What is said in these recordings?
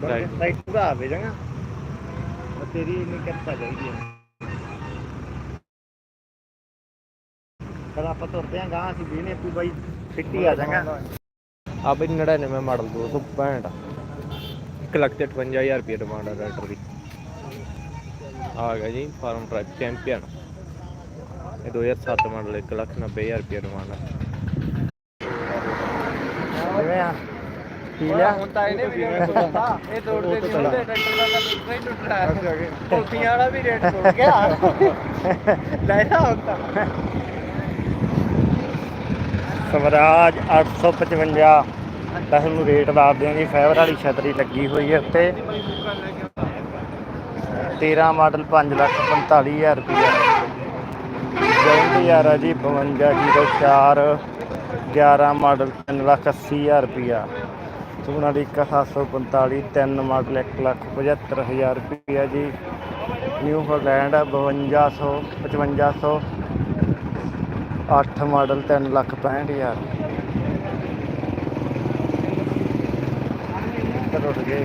Right. ਦਾ ਆਵੇ ਜਾਂਗਾ ਤੇਰੀ ਇੰਨੀ ਕਿਰਪਾ ਚਾਹੀਦੀ ਹੈ ਕਦ ਆਪਾਂ ਤੁਰਦੇ ਆਂ ਗਾਂ ਅਸੀਂ ਵੀਨੇ ਤੂੰ ਬਾਈ ਸਿੱਟੀ ਆ ਜਾਂਗਾ ਆ ਬਈ 99 ਮਾਡਲ 265 1 ਲੱਖ ਤੇ 58000 ਰੁਪਏ ਡਿਮਾਂਡ ਹੈ ਟਰੈਕਟਰ ਦੀ। ਆ ਗਿਆ ਜੀ ਫਾਰਮ ਟਰੈਕ ਚੈਂਪੀਅਨ। ਇਹ 2007 ਮਾਡਲ 1 ਲੱਖ 90000 ਰੁਪਏ ਡਿਮਾਂਡ ਹੈ ਕਿਵੇਂ ਆ? ਪੀ ਲਿਆ। ਹੁਣ ਤਾਂ ਇਹਨੇ ਵੀ ਰੇਟ ਤੋੜਤਾ ਇਹ ਤੋੜਦੇ ਨਹੀਂ ਹੁੰਦੇ ਟਰੈਕਟਰ ਦਾ ਤਾਂ ਦੂਸਰਾ ਹੀ ਟੁੱਟਦਾ ਕੁਲਫੀਆਂ ਵਾਲਾ ਵੀ ਰੇਟ ਤੋੜ ਗਿਆ। ਲੈ ਜਾ ਹੁਣ ਤਾਂ। ਸਵਰਾਜ 855 ਦਾ ਤੁਹਾਨੂੰ ਰੇਟ ਦੱਸ ਦਿਆਂਗੇ। ਫਾਈਬਰ ਵਾਲੀ ਛਤਰੀ ਲੱਗੀ ਹੋਈ ਹੈ ਉੱਤੇ। 13 ਮਾਡਲ 5 ਲੱਖ 45000 ਰੁਪਇਆ ਜੌਂਡੀ ਯਾਰ ਜੀ 5204 11 ਮਾਡਲ 3 ਲੱਖ 80000 ਰੁਪਇਆ ਸੋਨਾਲੀਕਾ 745 3 ਮਾਡਲ 1 ਲੱਖ 75000 ਰੁਪਇਆ ਜੀ। ਨਿਊ ਹਾਲੈਂਡ 5200 5500 8 ਮਾਡਲ 3 ਲੱਖ 65000 ਕਰ ਉੱਠ ਗਏ।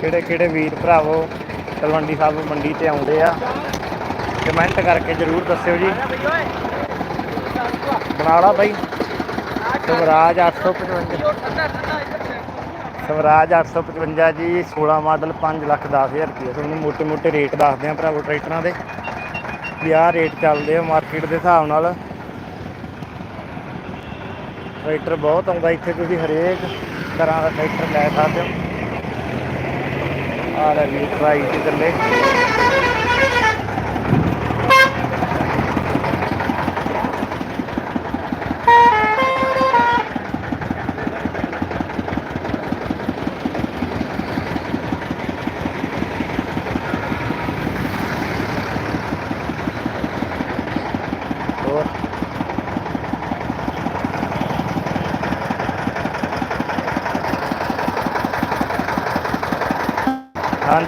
ਕਿਹੜੇ ਕਿਹੜੇ ਵੀਰ ਭਰਾਵੋ? ਤਲਵੰਡੀ ਸਾਹਿਬ ਮੰਡੀ ਤੇ ਆਉਂਦੇ ਆ। ਕਮੈਂਟ ਕਰਕੇ ਜਰੂਰ ਦੱਸਿਓ ਜੀ। ਬਣਾੜਾ ਬਾਈ। ਸਵਰਾਜ 855 ਸਵਰਾਜ 855 ਜੀ 16 ਮਾਡਲ 5 ਲੱਖ 10000 ਰੁਪਏ ਤੁਹਾਨੂੰ ਮੋਟੇ ਮੋਟੇ ਰੇਟ ਦੱਸਦੇ ਆ ਭਰਾਵੋ ਟਰੈਕਟਰਾਂ ਦੇ। ਵੀ ਆਹ ਰੇਟ ਚੱਲਦੇ ਆ ਮਾਰਕੀਟ ਦੇ ਹਿਸਾਬ ਨਾਲ। ਟਰੈਕਟਰ ਬਹੁਤ ਆਉਂਦਾ ਇੱਥੇ, ਤੁਸੀਂ ਹਰੇਕ ਤਰ੍ਹਾਂ ਦਾ ਟਰੈਕਟਰ ਲੈ ਸਕਦੇ ਹੋ। ਆਹ ਲੈ ਵੀ ਟਰਾਈ ਤੇ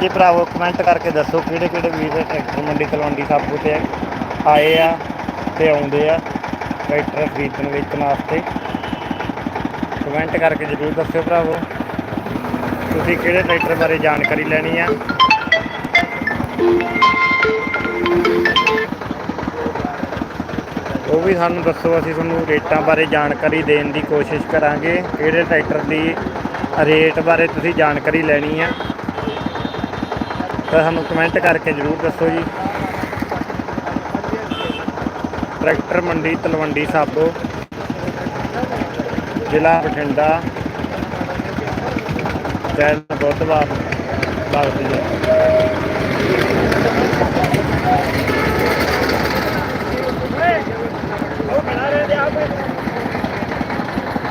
ਹਾਂਜੀ ਭਰਾਵੋ ਕਮੈਂਟ ਕਰਕੇ ਦੱਸੋ ਕਿਹੜੇ ਕਿਹੜੇ ਵੀਰ ਟਰੈਕਟਰ ਮੰਡੀ ਤਲਵੰਡੀ ਸਾਬੂ ਤੇ ਆਏ ਆ ਤੇ ਆਉਂਦੇ ਆ ਟਰੈਕਟਰ ਖਰੀਦਣ ਵੇਚਣ ਵਾਸਤੇ। ਕਮੈਂਟ ਕਰਕੇ ਜ਼ਰੂਰ ਦੱਸਿਓ ਭਰਾਵੋ। ਤੁਸੀਂ ਕਿਹੜੇ ਟਰੈਕਟਰ ਬਾਰੇ ਜਾਣਕਾਰੀ ਲੈਣੀ ਆ? ਉਹ ਵੀ ਸਾਨੂੰ ਦੱਸੋ, ਅਸੀਂ ਤੁਹਾਨੂੰ ਰੇਟਾਂ ਬਾਰੇ ਜਾਣਕਾਰੀ ਦੇਣ ਦੀ ਕੋਸ਼ਿਸ਼ ਕਰਾਂਗੇ। ਕਿਹੜੇ ਟਰੈਕਟਰ ਦੀ ਰੇਟ ਬਾਰੇ ਤੁਸੀਂ ਜਾਣਕਾਰੀ ਲੈਣੀ ਆ? ਤਾਂ ਸਾਨੂੰ ਕਮੈਂਟ ਕਰਕੇ ਜ਼ਰੂਰ ਦੱਸੋ ਜੀ। ਟਰੈਕਟਰ ਮੰਡੀ, ਤਲਵੰਡੀ ਸਾਬੋ, ਜ਼ਿਲ੍ਹਾ ਬਠਿੰਡਾ। ਜੈਨ ਬੁੱਧਵਾਰ ਲੱਗਦੀ ਹੈ।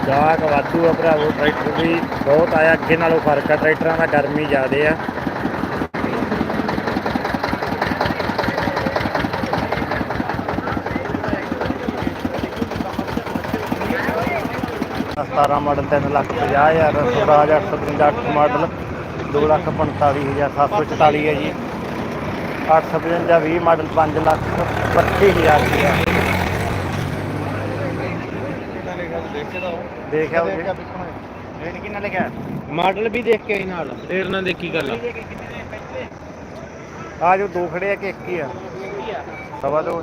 ਗਾਹਕ ਵਾਧੂ ਆ ਭਰਾਵੋ, ਟਰੈਕਟਰ ਵੀ ਬਹੁਤ ਆਇਆ। ਅੱਗੇ ਨਾਲੋਂ ਫ਼ਰਕ ਆ, ਟਰੈਕਟਰਾਂ ਦਾ ਗਰਮੀ ਜ਼ਿਆਦੇ ਆ। ਸਤਾਰਾਂ ਮਾਡਲ 3 ਲੱਖ 50 ਹਜ਼ਾਰ ਸਵਰਾਜ 855 ਮਾਡਲ 2 ਲੱਖ 45 ਹਜ਼ਾਰ 744 ਹੈ ਜੀ। 855 20 ਮਾਡਲ 5 ਲੱਖ 32 ਹਜ਼ਾਰ ਰੁਪਇਆ ਦੇਖਿਆ ਉਹ ਰੇਟ ਕਿੰਨਾ ਲਿਖਿਆ? ਮਾਡਲ ਵੀ ਦੇਖ ਕੇ ਆਈ ਨਾਲ ਫੇਰ ਨਾ ਦੇਖੀ ਗੱਲ। ਆ ਜੋ ਦੋ ਖੜੇ ਆ ਕਿ ਇੱਕ ਹੀ ਆ? ਸਵਾ ਦੋ।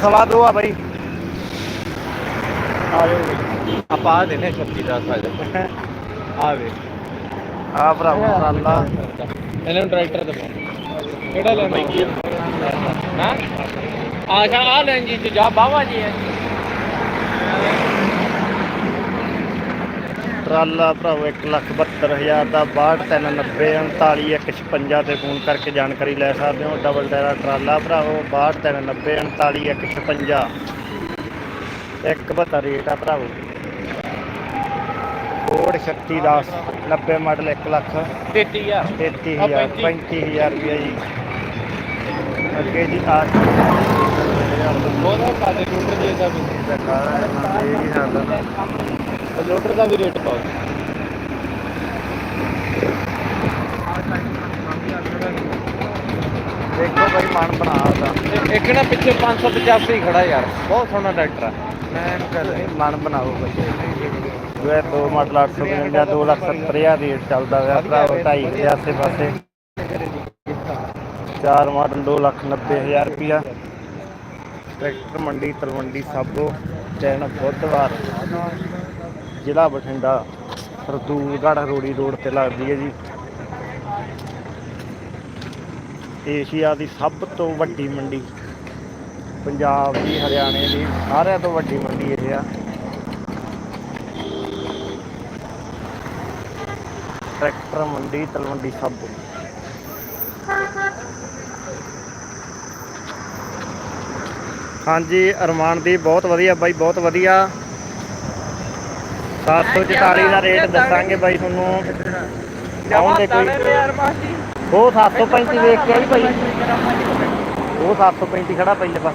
ਸਵਾ ਦੋ ਆ ਬਾਈ। ਆ ਜੋ ਆਪਾਂ ਆ ਦੇਨੇ 36 ਦਾ ਸਾਜ। ਆ ਵੇ ਆ ਭਰਾਵਾ ਟਰਾਲਾ ਇਹਨਾਂ ਨੂੰ ਟਰੈਕਟਰ ਦਿਖਾਓ ਕਿਹੜਾ ਲੈਣਾ? ਹਾਂ? ਆਸ਼ਾ ਆ ਲੈਣ ਜੀ ਤੇ ਜਾ ਬਾਵਾ ਜੀ ਹੈ ਟਰਾਲਾ ਭਰਾਵੋ 172000 ਦਾ 6290 39156 ਤੇ ਫੋਨ ਕਰਕੇ ਜਾਣਕਾਰੀ ਲੈ ਸਕਦੇ ਹੋ। ਡਬਲ ਟਾਇਰਾ ਟਰਾਲਾ ਭਰਾਵੋ 6290 39156 ਇੱਕ ਬਤਾ ਰੇਟ ਆ ਭਰਾਵੋ। Code 3610 90 model 1 lakh. 33000 33000 35000 ਰੁਪਏ ਜੀ। ਅੱਗੇ ਜੀ ਆ। ਉਹਦਾ ਸਾਡੇ ਲੋਟਰ ਜੀ ਦਾ ਵੀ। ਇਹ ਨਹੀਂ ਸਾਡਾ ਲੋਟਰ ਦਾ ਵੀ ਰੇਟ ਪਾਓ। ਦੇਖੋ ਬਾਈ ਮਨ ਬਣਾਦਾ ਇੱਕ ਨਾ ਪਿੱਛੇ 585 ਖੜਾ ਯਾਰ ਬਹੁਤ ਸੋਹਣਾ ਟਰੈਕਟਰ ਆ। ਮਨ ਬਣਾਓ ਬਾਈ ਇਹ ਦੋ ਮਾਡਲ 855 2 ਲੱਖ 70 ਹਜ਼ਾਰ ਰੇਟ ਚੱਲਦਾ ਹੋਇਆ, ਭਰਾਵੋ, ਢਾਈ ਦੇ ਆਸੇ ਪਾਸੇ ਚਾਰ ਮਾਡਲ 2 ਲੱਖ 90 ਹਜ਼ਾਰ ਰੁਪਿਆ ਟਰੈਕਟਰ, ਮੰਡੀ, ਤਲਵੰਡੀ, ਸਾਬੋ, ਚੈਨ, ਬੁੱਧਵਾਰ। ਜ਼ਿਲ੍ਹਾ ਬਠਿੰਡਾ ਸਰਦੂਲਗੜ੍ਹ ਰੋੜੀ ਰੋਡ ਤੇ ਲੱਗਦੀ ਹੈ ਜੀ। ਏਸ਼ੀਆ ਦੀ ਸਭ ਤੋਂ ਵੱਡੀ ਮੰਡੀ। ਪੰਜਾਬ ਦੀ, ਹਰਿਆਣੇ ਦੀ, ਸਾਰਿਆਂ ਤੋਂ ਵੱਡੀ ਮੰਡੀ ਇਹ ਆ। ਟਰੈਕਟਰ, ਮੰਡੀ ਤਲਵੰਡੀ ਸਾਬੋ ਹਾਂਜੀ ਅਰਮਾਨਦੀਪ ਬਹੁਤ ਵਧੀਆ ਬਾਈ, ਬਹੁਤ ਵਧੀਆ। 744 ਦਾ ਰੇਟ ਦੱਸਾਂਗੇ ਬਾਈ ਤੁਹਾਨੂੰ। ਆਉਂਦੇ ਕੋਈ ਯਾਰ ਬਾਸੀ ਉਹ 735 ਵੇਖ ਕੇ ਆਈ ਭਾਈ ਉਹ 735 ਖੜਾ ਪਹਿਲੇ ਪਾਸ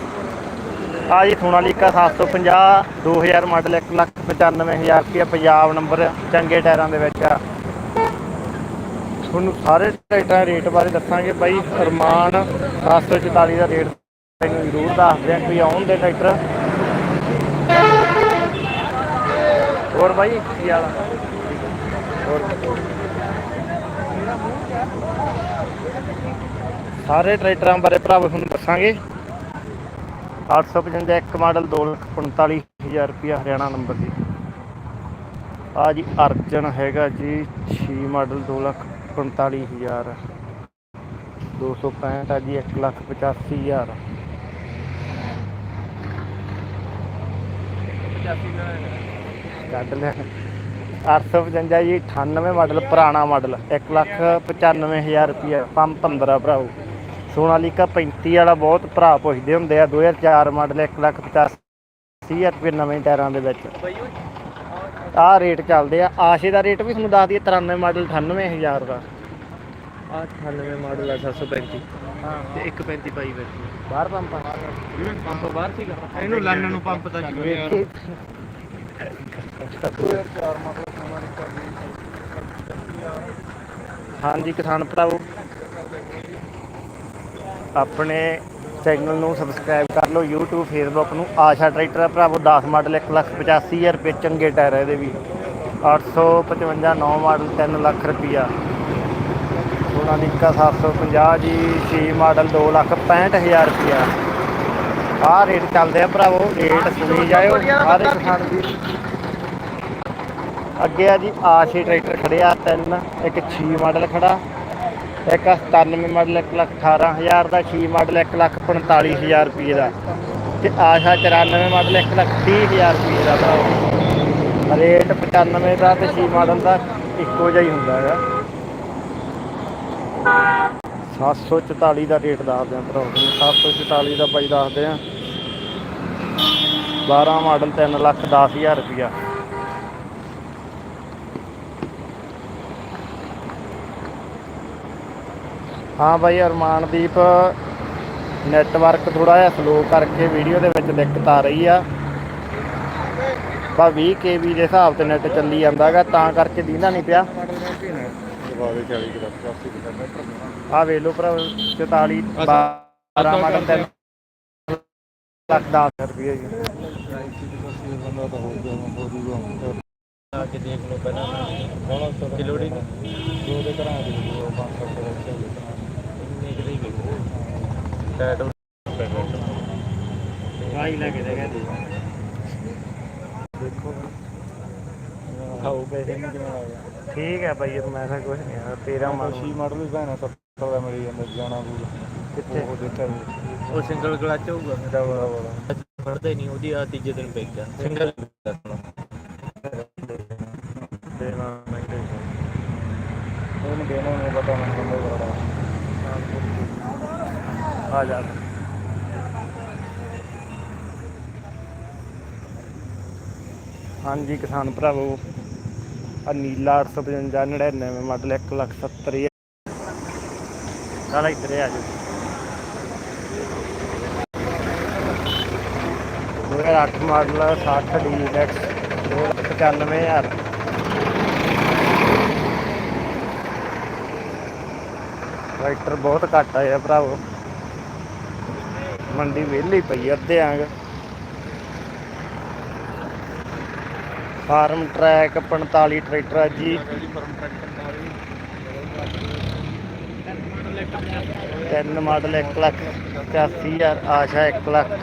ਆ ਜੀ ਸੋਨਾਲੀਕਾ 750 2000 ਮਾਡਲ 195000 ਰੁਪਇਆ ਪੰਜਾਬ ਨੰਬਰ, ਚੰਗੇ ਟਾਇਰਾਂ ਦੇ ਵਿੱਚ ਆ। ਤੁਹਾਨੂੰ ਸਾਰੇ ਟਰੈਕਟਰਾਂ ਰੇਟ ਬਾਰੇ ਦੱਸਾਂਗੇ ਬਾਈ, ਅਰਮਾਨ 744 ਦਾ ਰੇਟ ਤੈਨੂੰ ਜ਼ਰੂਰ ਦੱਸਦੇ ਦਿਆਂ, ਕੋਈ ਆਉਣ ਦੇ ਟਰੈਕਟਰ। ਹੋਰ ਬਾਈ, ਕੀ ਹਾਲ ਆ? ਹੋਰ। ਸਾਰੇ ਟਰੈਕਟਰਾਂ ਬਾਰੇ ਭਰਾਵੋ ਤੁਹਾਨੂੰ ਦੱਸਾਂਗੇ। 855 ਇੱਕ ਮਾਡਲ 245000 ਰੁਪਿਆ ਹਰਿਆਣਾ ਨੰਬਰ ਜੀ ਆ ਜੀ ਅਰਜਨ ਹੈਗਾ ਜੀ 6 ਮਾਡਲ 245000 265 ਆ ਜੀ 185000 ਕੱਢ ਲਿਆ 855 ਜੀ 98 ਮਾਡਲ ਪੁਰਾਣਾ ਮਾਡਲ 195000 ਰੁਪਿਆ ਪੰਪ 15 ਭਰਾਓ। ਸੋਨਾਲੀਕਾ 35 ਵਾਲਾ ਬਹੁਤ ਭਰਾ ਪੁੱਛਦੇ ਹੁੰਦੇ ਆ 2004 ਮਾਡਲ 155000 ਰੁਪਏ ਨਵੇਂ ਟਾਇਰਾਂ ਦੇ ਵਿੱਚ। ਆਹ ਰੇਟ ਚੱਲਦੇ ਆ ਆਸ਼ੇ ਦਾ ਰੇਟ ਵੀ ਤੁਹਾਨੂੰ ਦੱਸ ਦਈਏ 93 ਮਾਡਲ 98000 ਦਾ। ਆ 98 ਮਾਡਲ ਆ 735 ਹਾਂ ਤੇ 135 ਪਾਈ ਬੈਠੀ। ਬਾਹਰ ਪੰਪ ਆ। ਪੰਪ ਬਾਹਰ ਸੀਗਾ। ਇਹਨੂੰ ਲਾਣਨ ਨੂੰ ਪੰਪ ਤਾਂ ਜ਼ਰੂਰੀ ਯਾਰ। ਹਾਂਜੀ ਕਿਸਾਨ ਭਰਾਵੋ ਆਪਣੇ ਚੈਨਲ ਨੂੰ ਸਬਸਕ੍ਰਾਈਬ ਕਰ ਲਓ YouTube Facebook ਨੂੰ ਆਸ਼ਾ ਟਰੈਕਟਰ ਆ ਭਰਾਵੋ 10 ਮਾਡਲ 185000 ਰੁਪਏ ਚੰਗੇ ਟਾਇਰ ਆ ਇਹਦੇ ਵੀ। 855 9 ਮਾਡਲ 3 ਲੱਖ ਰੁਪਈਆ। ਸੋਨਾਲੀਕਾ 750 ਜੀ 6 ਮਾਡਲ 2 ਲੱਖ 65000 ਰੁਪਈਆ। ਆਹ ਰੇਟ ਚੱਲਦੇ ਆ ਭਰਾਵੋ ਰੇਟ ਸੁਣੀ ਜਾਇਓ ਸਾਰੇ ਕਿਸਾਨ ਵੀ ਅੱਗੇ ਆ ਜੀ ਆਸ਼ੇ ਟਰੈਕਟਰ ਖੜੇ ਆ ਤਿੰਨ ਇੱਕ 6 ਮਾਡਲ ਖੜਾ ਇੱਕ 97 ਮਾਡਲ 1 ਲੱਖ 18000 ਦਾ 6 ਮਾਡਲ 1 ਲੱਖ 45000 ਰੁਪਏ ਦਾ। ਤੇ ਆਸ਼ਾ 94 ਮਾਡਲ 1 ਲੱਖ 30000 ਰੁਪਏ ਦਾ ਭਰਾ। ਰੇਟ 95 ਦਾ ਤੇ 6 ਮਾਡਲ ਦਾ ਇੱਕੋ ਜਿਹਾ ਹੀ ਹੁੰਦਾ ਹੈਗਾ। 744 ਦਾ ਰੇਟ ਦੱਸਦੇ ਆ ਭਰਾ ਤੁਹਾਨੂੰ। 744 ਦਾ ਬਾਈ ਦੱਸਦੇ ਆ 12 ਮਾਡਲ 3 ਲੱਖ 10000 ਰੁਪਇਆ। ਹਾਂ ਬਾਈ ਅਰਮਾਨਦੀਪ ਨੈਟਵਰਕ ਥੋੜਾ ਜਿਹਾ ਸਲੋ ਕਰਕੇ ਵੀਡੀਓ ਦੇ ਵਿੱਚ ਦਿੱਕਤ ਆ ਰਹੀ ਆ। ਬਾ 20 ਕੇਬੀ ਦੇ ਹਿਸਾਬ ਤੇ ਨੈਟ ਚੱਲੀ ਜਾਂਦਾਗਾ ਤਾਂ ਕਰਕੇ ਦੀਨਾ ਨਹੀਂ ਪਿਆ। ਆ ਵੇਖ ਲਓ ਭਰਾ 44 12 ਮਾਡਲ 3 ਲੱਖ 10 ਰੁਪਏ ਜੀ। ਆ ਕੇ ਦੇਖ ਲਓ ਪਹਿਲਾਂ ਕੌਣ ਸੋ ਕਿ ਲੋੜੀ ਨਹੀਂ ਦੋ ਦੇ ਘਰਾਂ ਦੇ 500 ਰੁਪਏ ਕਿਤੇ ਹੀ ਗਏ ਟੈਟ ਆਈ ਲੈ ਕੇ ਦੇਗਾ ਦੇਖੋ ਖਾਓ ਪੈਸੇ ਨਹੀਂ ਕਿਵੇਂ ਆ ਗਿਆ ਠੀਕ ਹੈ ਬਾਈ ਮੈਂ ਤਾਂ ਕੁਝ ਨਹੀਂ ਆ ਤੇਰਾ ਮਨ। ਛੀ ਮਾਡਲ ਵੀ ਭੈਣਾ 70 ਦਾ ਮਿਲ ਜਾਂਦਾ ਜਾਣਾ ਪੂਰਾ ਕਿੱਥੇ? ਉਹ ਦੇਖਿਆ ਉਹ ਸਿੰਗਲ ਕਲਚ ਹੋਊਗਾ। ਮੇਰਾ ਬੜਾ ਬੜਾ ਫੜਦਾ ਹੀ ਨਹੀਂ ਉਹਦੀ ਆ ਤੀਜੇ ਦਿਨ ਪੈ ਗਿਆ ਸਿੰਗਲ ਦੇਣਾ ਮੈਂ ਉਹਨੂੰ ਦੇਣਾ ਨਹੀਂ ਪਤਾ ਮੈਨੂੰ ਬੜਾ ਆ ਜਾ। ਹਾਂਜੀ ਕਿਸਾਨ ਭਰਾਵੋ ਆ ਨੀਲਾ 855 99 ਮਾਡਲ 1 ਲੱਖ 70 ਚੱਲ ਇੱਧਰ ਆ ਜਾ 2008 ਮਾਡਲ 60 ਡੀਲੈਕਸ 95000 ਟਰੈਕਟਰ ਬਹੁਤ ਘੱਟ ਆਇਆ ਭਰਾਵੋ। ਮੰਡੀ ਵਿਹਲੀ ਪਈ ਆ, ਅੱਧੇ ਆਂਗ। ਫਾਰਮ ਟਰੈਕ 45 ਟਰੈਕਟਰ ਆ ਜੀ। ਤਿੰਨ ਮਾਡਲ 1 ਲੱਖ 85000 ਆਸ਼ਾ 1 lakh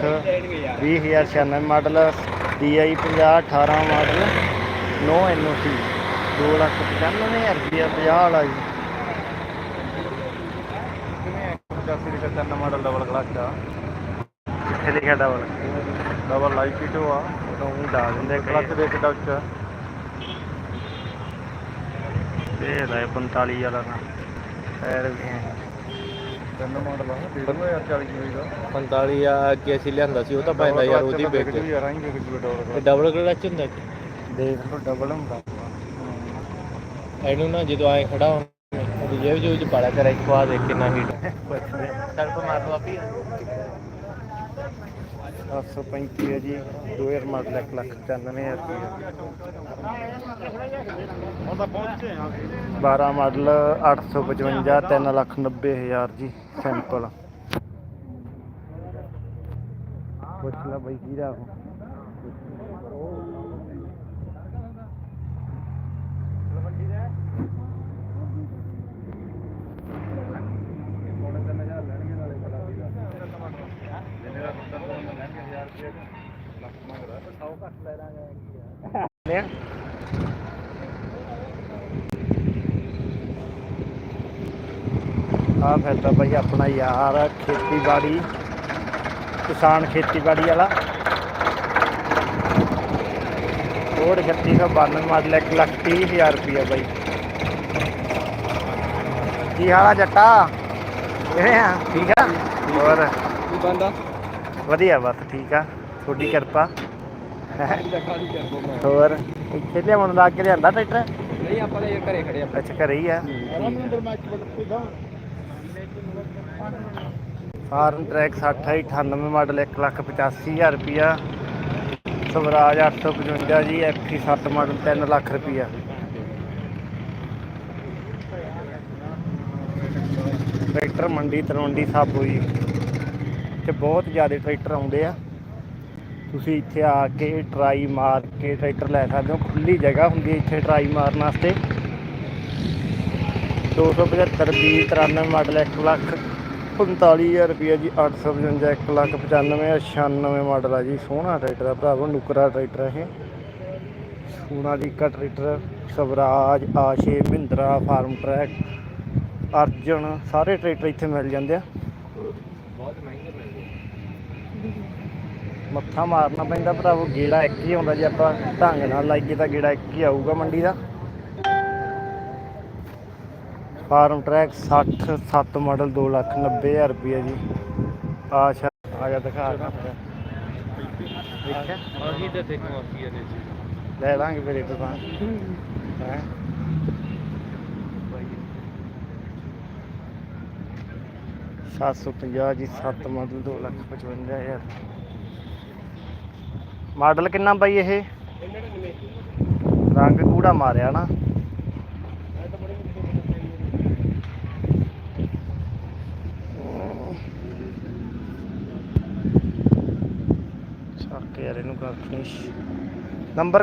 20096 model DI 50 18 model 9 NOC 2 lakh 95000 ਰੁਪਇਆ 50 ਵਾਲਾ ਜੀ। ਚਾਸੀ ਦੇ ਤਿੰਨ ਮਾਡਲ ਡਬਲ ਕਲਚ ਆ। ਕਿੱਥੇ ਲਿਖਿਆ ਡਬਲ ਡਬਲ ਲਾਈਫ ਟੂ ਆ ਉਹ ਡਾ ਦਿੰਦੇ ਕਲਚ ਦੇ ਕੇ ਡੱਚ ਇਹ ਲੈ 45 ਵਾਲਾ ਨਾ ਟਾਇਰ ਵੀ ਹੈ। ਤਿੰਨ ਮਾਡਲ ਆ 15040 ਜੀ ਦਾ 45 ਆ। ਅੱਗੇ ਅਸੀਂ ਲਿਆਂਦਾ ਸੀ ਉਹ ਤਾਂ ਪੈਂਦਾ ਯਾਰ ਉਹਦੀ ਵਿੱਚ। ਯਾਰ ਆਈ ਕਿ ਡਬਲ ਤੇ ਡਬਲ ਕਲਚ ਹੁੰਦਾ ਕਿ ਦੇਖ ਲਓ ਡਬਲ ਹੁੰਦਾ। ਇਹਨੂੰ ਨਾ ਜਦੋਂ ਆਏ ਖੜਾ ਜੇਬ ਜੂਬ ਚ ਪਾਲਾ ਕਿੰਨਾ ਹੀਟ 735 ਹੈ ਜੀ 2000 ਮਾਡਲ 1 ਲੱਖ 95000 ਰੁਪਏ ਹੁਣ ਤਾਂ ਪਹੁੰਚੇ ਆ 12 ਮਾਡਲ 855 3 ਲੱਖ 90000 ਜੀ, ਸਿੰਪਲ। ਪੁੱਛ ਲੈ ਬਈ ਕਿਹਦਾ ਉਹ ਆ ਫਿਰ ਤਾਂ ਬਈ ਆਪਣਾ ਯਾਰ ਆ, ਖੇਤੀਬਾੜੀ ਕਿਸਾਨ ਖੇਤੀਬਾੜੀ ਵਾਲਾ ਹੋਰ 3692 ਮਾਡਲ 1 ਲੱਖ 30 ਹਜ਼ਾਰ ਰੁਪਇਆ ਬਾਈ ਕੀ ਹਾਲ ਆ ਜੱਟਾ ਕਿਵੇਂ ਆ ਠੀਕ ਆ ਹੋਰ ਕੀ ਬੰਦਾ ਵਧੀਆ ਬਸ ਠੀਕ ਆ। ਤੁਹਾਡੀ ਕਿਰਪਾ। ਹੋਰ ਇੱਥੇ ਲਿਆਉਣ ਲੱਗ ਕੇ ਲਿਆਂਦਾ ਟਰੈਕਟਰ? ਨਹੀਂ ਆਪਾਂ ਤਾਂ ਘਰੇ ਖੜੇ ਆ। ਅੱਛਾ ਘਰੇ ਹੀ ਆ। ਫਾਰਮ ਟਰੈਕ 60 98 ਮਾਡਲ 1 ਲੱਖ 85000 ਰੁਪਿਆ ਸਵਰਾਜ 855 ਜੀ ਐਫੀ 7 ਮਾਡਲ 3 ਲੱਖ ਰੁਪਿਆ ਟਰੈਕਟਰ ਮੰਡੀ ਤਲਵੰਡੀ ਸਾਬੋ ਜੀ ਤੇ ਬਹੁਤ ਜ਼ਿਆਦਾ ਟਰੈਕਟਰ ਆਉਂਦੇ ਆ। ਤੁਸੀਂ ਇੱਥੇ ਆ ਕੇ ਟਰਾਈ ਮਾਰ ਕੇ ਟਰੈਕਟਰ ਲੈ ਸਕਦੇ ਹੋ। ਖੁੱਲੀ ਜਗ੍ਹਾ ਹੁੰਦੀ ਹੈ ਇੱਥੇ ਟਰਾਈ ਮਾਰਨ ਵਾਸਤੇ। 275 20 93 ਮਾਡਲ 1 ਲੱਖ 45000 ਰੁਪਏ ਜੀ 855 1 ਲੱਖ 95 96 ਮਾਡਲ ਆ ਜੀ। ਸੋਹਣਾ ਟਰੈਕਟਰ ਆ ਭਰਾਵੋ, ਨੁਕਰਾ ਟਰੈਕਟਰ ਆ ਇਹ। ਸੋਨਾਲੀਕਾ ਟਰੈਕਟਰ ਸਵਰਾਜ, ਆਸ਼ੇ, ਮਹਿੰਦਰਾ, ਫਾਰਮ ਟਰੈਕ, ਅਰਜਨ, ਸਾਰੇ ਟਰੈਕਟਰ ਇੱਥੇ ਮਿਲ ਜਾਂਦੇ ਆ। ਬਹੁਤ ਮਹਿੰਗੇ ਮਿਲਦੇ ਮੱਥਾ ਮਾਰਨਾ ਪੈਂਦਾ ਭਰਾਵੋ ਗੇੜਾ ਇੱਕ ਹੀ ਆਉਂਦਾ ਜੇ ਆਪਾਂ ਢੰਗ ਨਾਲ ਲਾਈਏ ਤਾਂ ਗੇੜਾ ਇੱਕ ਹੀ ਆਊਗਾ ਮੰਡੀ ਦਾ। ਫਾਰਮ ਟਰੈਕ 60 7 ਮਾਡਲ 2 ਲੱਖ 90 ਹਜ਼ਾਰ ਰੁਪਏ ਜੀ। ਆਸ਼ਾ ਆ ਗਿਆ ਦਿਖਾ ਦੇਖਿਆ? ਆਹੀ ਤਾਂ ਦੇਖੋ ਆਫੀ ਇਹਦੇ ਚ। ਲੈ ਲਾਂਗੇ ਫਿਰ ਇਹ ਤਾਂ। ਹੈ? ਸੱਤ ਸੌ ਪੰਜਾਹ ਜੀ 7 ਮਾਡਲ 2 ਲੱਖ 55 ਹਜ਼ਾਰ। ਮਾਡਲ ਕਿੰਨਾ ਬਾਈ ਇਹ? ਰੰਗ ਕੂੜਾ ਮਾਰਿਆ ਨਾ। ਚੱਕ ਯਾਰ, ਇਹਨੂੰ ਕਰ ਫਿਨਿਸ਼ ਨੰਬਰ